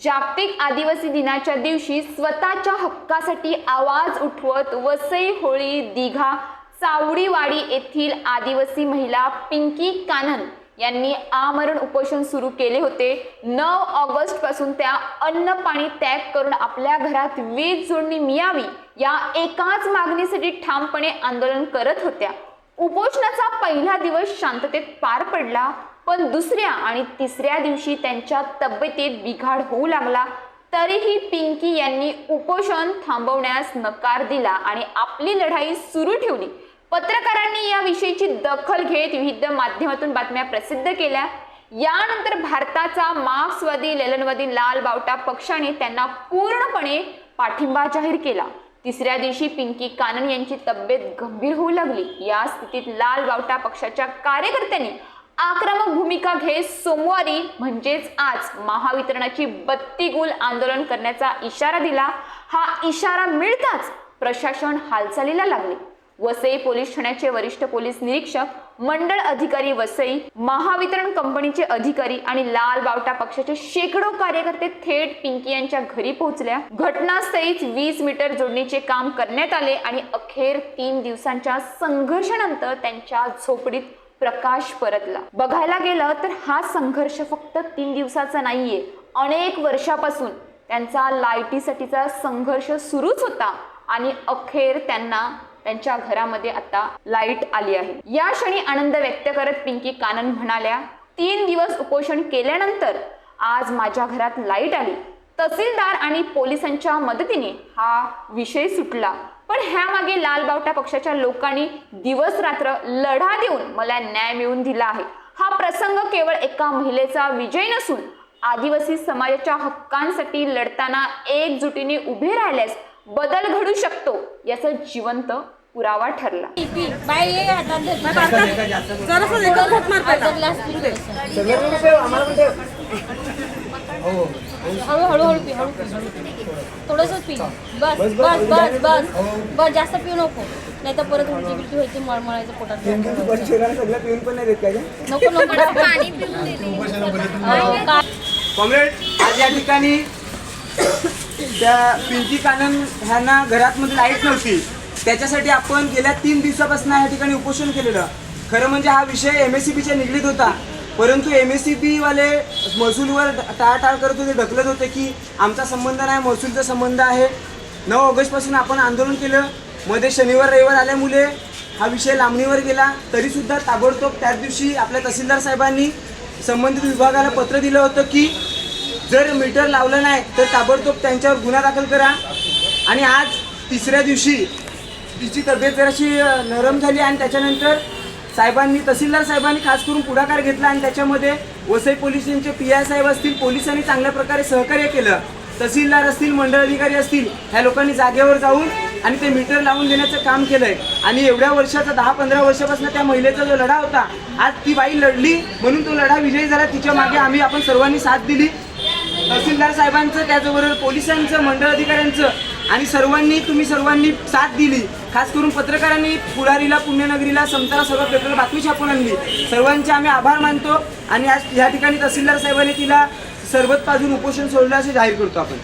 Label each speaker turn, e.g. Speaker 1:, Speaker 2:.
Speaker 1: जागतिक आदिवासी दिनाच्या दिवशी स्वतःच्या हक्कासाठी आवाज उठवत वसई होळी दिघा सावडीवाडी येथील आदिवासी महिला पिंकी कानन यांनी आमरण उपोषण सुरू केले होते. नऊ ऑगस्टपासून त्या अन्न पाणी त्याग करून आपल्या घरात वीज जोडणी मिळावी या एकाच मागणीसाठी ठामपणे आंदोलन करत होत्या. उपोषणाचा पहिला दिवस शांततेत पार पडला पण दुसऱ्या आणि तिसऱ्या दिवशी त्यांच्या तब्येतीत बिघाड होऊ लागला. तरीही पिंकी यांनी उपोषण थांबवण्यास नकार दिला आणि आपली लढाई सुरू ठेवली. पत्रकारांनी या विषयीची दखल घेत विविध माध्यमातून बातम्या प्रसिद्ध केल्या. यानंतर भारताचा मार्क्सवादी लेलनवादी लाल बावटा पक्षाने त्यांना पूर्णपणे पाठिंबा जाहीर केला. तिसऱ्या दिवशी पिंकी कानन यांची तब्येत गंभीर होऊ लागली. या स्थितीत लाल बावटा पक्षाच्या कार्यकर्त्यांनी आक्रमक भूमिका घेत सोमवारी म्हणजेच आज महावितरणाची बत्ती गुल आंदोलन करण्याचा इशारा दिला. हा इशारा मिळताच प्रशासन हालचालीला लागले. वसई पोलीस ठाण्याचे वरिष्ठ पोलीस निरीक्षक मंडळ अधिकारी वसई महावितरण कंपनीचे अधिकारी आणि लाल बावटा पक्षाचे शेकडो कार्यकर्ते थेट पिंकी यांच्या घरी पोहोचल्या. घटनास्थळीच वीस मीटर जोडणीचे काम करण्यात आले आणि अखेर तीन दिवसांच्या संघर्षानंतर त्यांच्या झोपडीत प्रकाश परतला. बघायला गेलं तर हा संघर्ष फक्त तीन दिवसाचा नाहीये. अनेक वर्षापासून त्यांचा लाईटीसाठीचा संघर्ष सुरूच होता आणि अखेर त्यांना त्यांच्या घरामध्ये आता लाइट आली आहे. या क्षणी आनंद व्यक्त करत पिंकी कानन म्हणाल्या तीन दिवस उपोषण केल्यानंतर आज माझ्या घरात लाइट आली. तहसीलदार आणि पोलिसांच्या मदतीने हा विषय सुटला. पण ह्यामागे लालबावटा पक्षाच्या लोकांनी दिवस रात्र लढा देऊन मला न्याय मिळवून दिला आहे. हा प्रसंग केवळ एका महिलेचा विजय नसून आदिवासी समाजाच्या हक्कांसाठी लढताना एकजुटीने उभे राहिल्यास बदल घडू शकतो याचा जिवंत पुरावा ठरला.
Speaker 2: हळू हळू हळू पी हळू पी. थोडस पी. बस बस बस बस बस जास्त पिऊ नको. नाही तर परत उलटी बिलटी व्हायची मळमळायचं पोटात
Speaker 3: सगळं पिऊन पण नाही देत काय
Speaker 2: नको नको.
Speaker 3: कॉम्रेड आज या ठिकाणी त्या पिंकी कानन ह्यांना घरातमध्ये लाइट नव्हती. त्याच्यासाठी आपण गेल्या तीन दिवसापासून या ठिकाणी उपोषण केलेलं. खरं म्हणजे हा विषय एम एस सी बीच्या निगडीत होता. परंतु एम एस सी बीवाले महसूलवर टाळाटाळ करत होते ढकलत होते की आमचा संबंध नाही महसूलचा संबंध आहे. नऊ ऑगस्टपासून आपण आंदोलन केलं. मध्ये शनिवार रविवार आल्यामुळे हा विषय लांबणीवर गेला. तरीसुद्धा ताबडतोब त्याच दिवशी आपल्या तहसीलदार साहेबांनी संबंधित विभागाला पत्र दिलं होतं की जर मीटर लावलं नाही तर ताबडतोब त्यांच्यावर गुन्हा दाखल करा. आणि आज तिसऱ्या दिवशी तिची तब्येत जराशी नरम झाली आणि त्याच्यानंतर साहेबांनी तहसीलदार साहेबांनी खास करून पुढाकार घेतला आणि त्याच्यामध्ये वसई पोलिसांचे पी आय साहेब असतील पोलिसांनी चांगल्या प्रकारे सहकार्य केलं. तहसीलदार असतील मंडळ अधिकारी असतील ह्या लोकांनी जागेवर जाऊन आणि ते मीटर लावून देण्याचं काम केलंय. आणि एवढ्या वर्षाचा दहा पंधरा वर्षापासून त्या महिलेचा जो लढा होता आज ती बाई लढली म्हणून तो लढा विजयी झाला. तिच्यामागे आम्ही आपण सर्वांनी साथ दिली. तहसीलदार साहेबांचं त्याचबरोबर पोलिसांचं मंडळ अधिकाऱ्यांचं आणि सर्वांनी तुम्ही सर्वांनी साथ दिली. खास करून पत्रकारांनी पुढारीला पुण्यनगरीला समताला सर्व पेपर बातमी छापून आणली. सर्वांचे आम्ही आभार मानतो आणि आज या ठिकाणी तहसीलदार साहेबांनी तिला सरबत पाजून उपोषण सोडलं असे जाहीर करतो आपण.